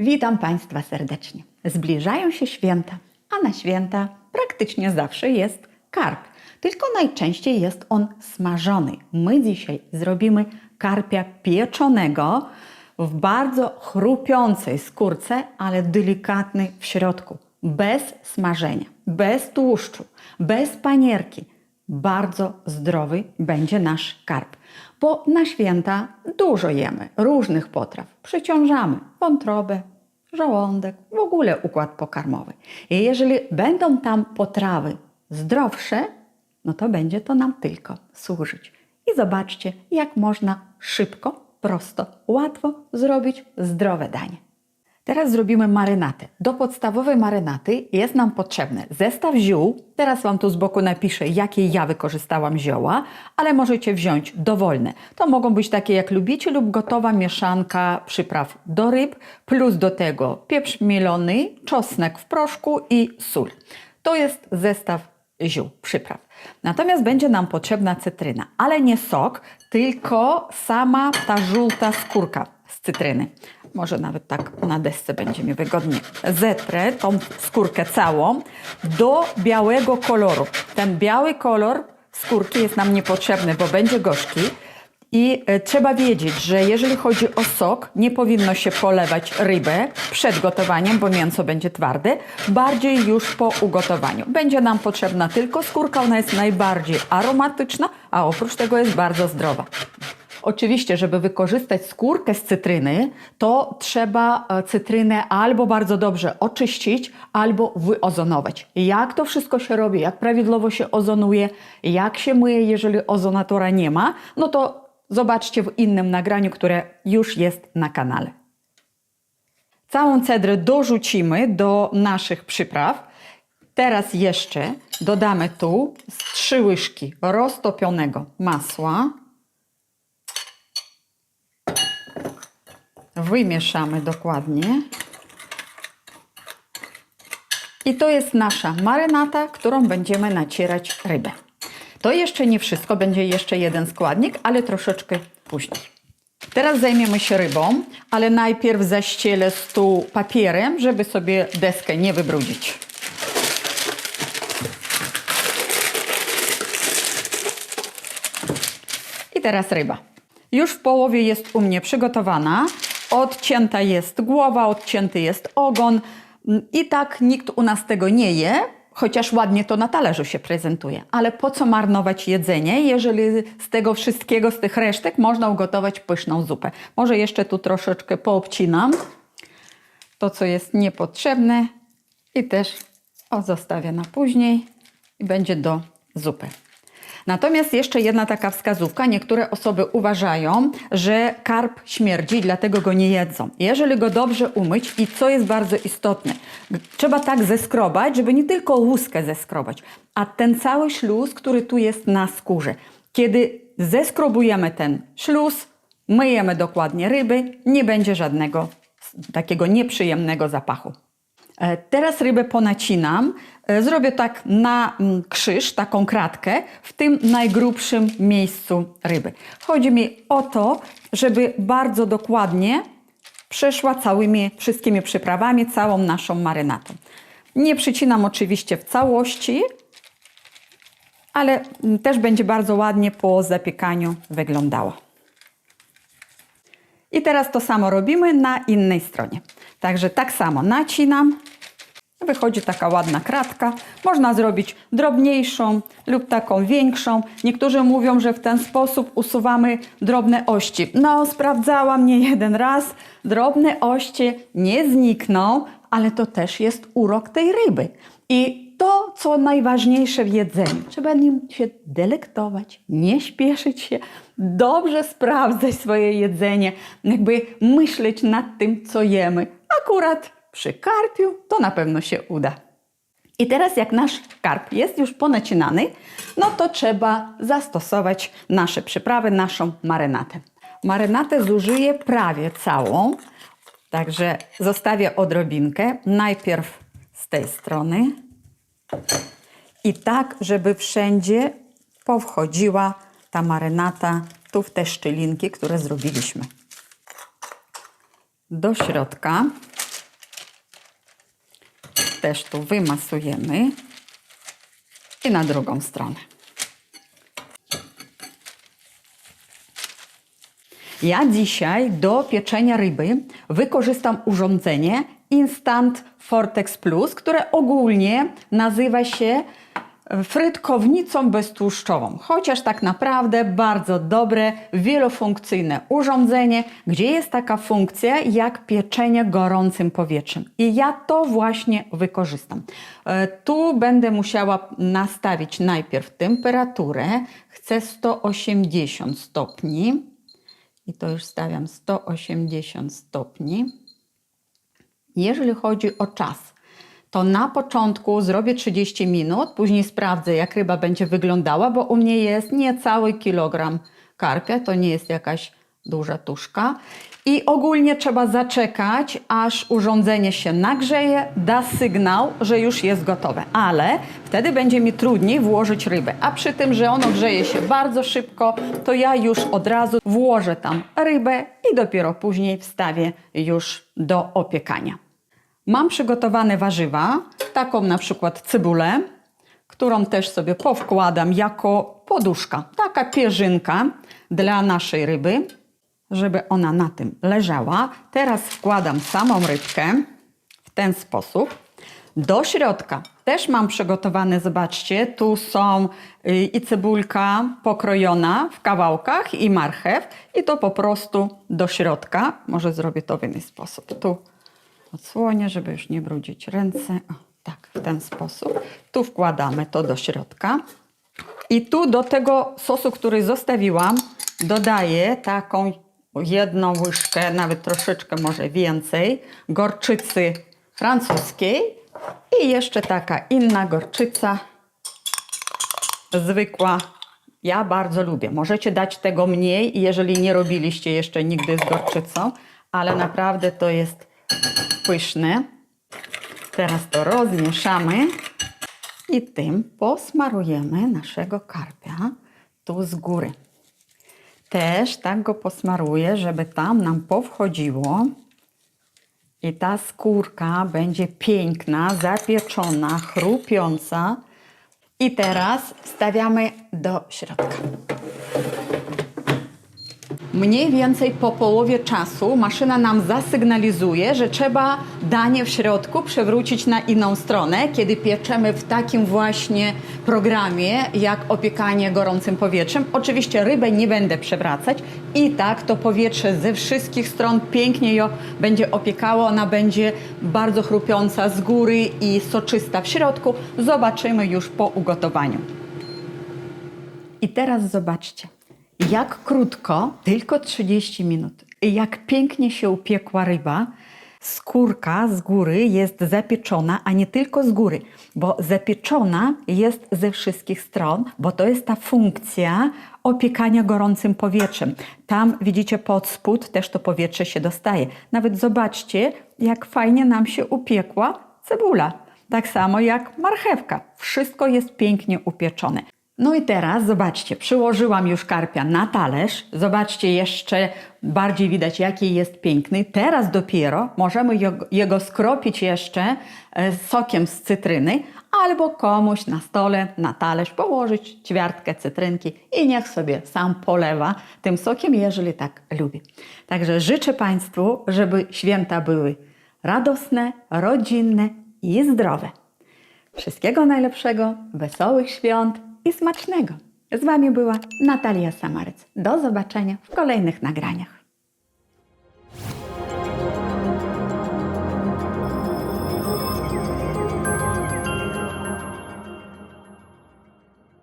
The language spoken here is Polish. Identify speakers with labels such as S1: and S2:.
S1: Witam Państwa serdecznie. Zbliżają się święta, a na święta praktycznie zawsze jest karp. Tylko najczęściej jest on smażony. My dzisiaj zrobimy karpia pieczonego w bardzo chrupiącej skórce, ale delikatnej w środku. Bez smażenia, bez tłuszczu, bez panierki. Bardzo zdrowy będzie nasz karp, bo na święta dużo jemy różnych potraw. Przyciążamy wątrobę, żołądek, w ogóle układ pokarmowy. I jeżeli będą tam potrawy zdrowsze, no to będzie to nam tylko służyć. I zobaczcie, jak można szybko, prosto, łatwo zrobić zdrowe danie. Teraz zrobimy marynatę. Do podstawowej marynaty jest nam potrzebny zestaw ziół. Teraz Wam tu z boku napiszę, jakie ja wykorzystałam zioła, ale możecie wziąć dowolne. To mogą być takie, jak lubicie, lub gotowa mieszanka przypraw do ryb, plus do tego pieprz mielony, czosnek w proszku i sól. To jest zestaw ziół, przypraw. Natomiast będzie nam potrzebna cytryna, ale nie sok, tylko sama ta żółta skórka z cytryny. Może nawet tak na desce będzie mi wygodnie. Zetrę tą skórkę całą do białego koloru. Ten biały kolor skórki jest nam niepotrzebny, bo będzie gorzki. I e, trzeba wiedzieć, że jeżeli chodzi o sok, nie powinno się polewać rybę przed gotowaniem, bo mięso będzie twarde, bardziej już po ugotowaniu. Będzie nam potrzebna tylko skórka, ona jest najbardziej aromatyczna, a oprócz tego jest bardzo zdrowa. Oczywiście, żeby wykorzystać skórkę z cytryny, to trzeba e, cytrynę albo bardzo dobrze oczyścić, albo wyozonować. Jak to wszystko się robi, jak prawidłowo się ozonuje, jak się myje, jeżeli ozonatora nie ma, no to zobaczcie w innym nagraniu, które już jest na kanale. Całą cedrę dorzucimy do naszych przypraw. Teraz jeszcze dodamy tu trzy łyżki roztopionego masła. Wymieszamy dokładnie. I to jest nasza marynata, którą będziemy nacierać rybę. To jeszcze nie wszystko, będzie jeszcze jeden składnik, ale troszeczkę później. Teraz zajmiemy się rybą, ale najpierw zaścielę stół papierem, żeby sobie deskę nie wybrudzić. I teraz ryba. Już w połowie jest u mnie przygotowana. Odcięta jest głowa, odcięty jest ogon. I tak nikt u nas tego nie je, chociaż ładnie to na talerzu się prezentuje. Ale po co marnować jedzenie, jeżeli z tego wszystkiego, z tych resztek można ugotować pyszną zupę. Może jeszcze tu troszeczkę poobcinam to, co jest niepotrzebne i też o, zostawię na później i będzie do zupy. Natomiast jeszcze jedna taka wskazówka. Niektóre osoby uważają, że karp śmierdzi, dlatego go nie jedzą. Jeżeli go dobrze umyć i co jest bardzo istotne, trzeba tak zeskrobać, żeby nie tylko łuskę zeskrobać, a ten cały śluz, który tu jest na skórze. Kiedy zeskrobujemy ten śluz, myjemy dokładnie ryby, nie będzie żadnego takiego nieprzyjemnego zapachu. E, Teraz rybę ponacinam. E, Zrobię tak na mm, krzyż, taką kratkę, w tym najgrubszym miejscu ryby. Chodzi mi o to, żeby bardzo dokładnie przeszła całymi wszystkimi przyprawami, całą naszą marynatą. Nie przycinam oczywiście w całości, ale mm, też będzie bardzo ładnie po zapiekaniu wyglądała. I teraz to samo robimy na innej stronie. Także tak samo nacinam. Wychodzi taka ładna kratka. Można zrobić drobniejszą lub taką większą. Niektórzy mówią, że w ten sposób usuwamy drobne ości. No, sprawdzałam nie jeden raz. Drobne oście nie znikną, ale to też jest urok tej ryby. I to, co najważniejsze w jedzeniu, trzeba nim się delektować, nie śpieszyć się, dobrze sprawdzać swoje jedzenie, jakby myśleć nad tym, co jemy. Akurat przy karpiu to na pewno się uda. I teraz jak nasz karp jest już ponacinany, no to trzeba zastosować nasze przyprawy, naszą marynatę. Marynatę zużyję prawie całą, także zostawię odrobinkę. Najpierw z tej strony i tak, żeby wszędzie powchodziła ta marynata tu w te szczelinki, które zrobiliśmy. Do środka. też tu wymasujemy i na drugą stronę. Ja dzisiaj do pieczenia ryby wykorzystam urządzenie Instant Fortex Plus, które ogólnie nazywa się frytkownicą beztłuszczową. Chociaż tak naprawdę bardzo dobre, wielofunkcyjne urządzenie, gdzie jest taka funkcja jak pieczenie gorącym powietrzem. I ja to właśnie wykorzystam. E, Tu będę musiała nastawić najpierw temperaturę. Chcę 180 stopni. I to już stawiam 180 stopni. Jeżeli chodzi o czas, to na początku zrobię 30 minut, później sprawdzę, jak ryba będzie wyglądała, bo u mnie jest niecały kilogram. Karpia, to nie jest jakaś duża tuszka. I ogólnie trzeba zaczekać, aż urządzenie się nagrzeje, da sygnał, że już jest gotowe. Ale wtedy będzie mi trudniej włożyć rybę. A przy tym, że ono grzeje się bardzo szybko, to ja już od razu włożę tam rybę i dopiero później wstawię już do opiekania. Mam przygotowane warzywa, taką na przykład cebulę, którą też sobie powkładam jako poduszka. Taka pierzynka dla naszej ryby, żeby ona na tym leżała. Teraz wkładam samą rybkę w ten sposób. Do środka też mam przygotowane, zobaczcie, tu są y, i cebulka pokrojona w kawałkach i marchew i to po prostu do środka. Może zrobię to w inny sposób. Tu odsłonię, żeby już nie brudzić ręce. O, tak, w ten sposób. Tu wkładamy to do środka. I tu do tego sosu, który zostawiłam, dodaję taką jedną łyżkę, nawet troszeczkę może więcej, gorczycy francuskiej i jeszcze taka inna gorczyca, zwykła. Ja bardzo lubię. Możecie dać tego mniej, jeżeli nie robiliście jeszcze nigdy z gorczycą, ale naprawdę to jest pyszne. Teraz to rozmieszamy i tym posmarujemy naszego karpia tu z góry. Też tak go posmaruję, żeby tam nam powchodziło. I ta skórka będzie piękna, zapieczona, chrupiąca. I teraz wstawiamy do środka. Mniej więcej po połowie czasu maszyna nam zasygnalizuje, że trzeba danie w środku przewrócić na inną stronę, kiedy pieczemy w takim właśnie programie jak opiekanie gorącym powietrzem. Oczywiście rybę nie będę przewracać i tak to powietrze ze wszystkich stron pięknie ją będzie opiekało. Ona będzie bardzo chrupiąca z góry i soczysta w środku. Zobaczymy już po ugotowaniu. I teraz zobaczcie, jak krótko, tylko 30 minut, jak pięknie się upiekła ryba. Skórka z góry jest zapieczona, a nie tylko z góry, bo zapieczona jest ze wszystkich stron, bo to jest ta funkcja opiekania gorącym powietrzem. Tam widzicie pod spód też to powietrze się dostaje. Nawet zobaczcie, jak fajnie nam się upiekła cebula. Tak samo jak marchewka. Wszystko jest pięknie upieczone. No i teraz zobaczcie, przyłożyłam już karpia na talerz. Zobaczcie, jeszcze bardziej widać, jaki jest piękny. Teraz dopiero możemy jego- skropić jeszcze e, sokiem z cytryny, albo komuś na stole, na talerz położyć ćwiartkę cytrynki i niech sobie sam polewa tym sokiem, jeżeli tak lubi. Także życzę Państwu, żeby święta były radosne, rodzinne i zdrowe. Wszystkiego najlepszego, wesołych świąt i smacznego. Z Wami była Natalia Samarec. Do zobaczenia w kolejnych nagraniach.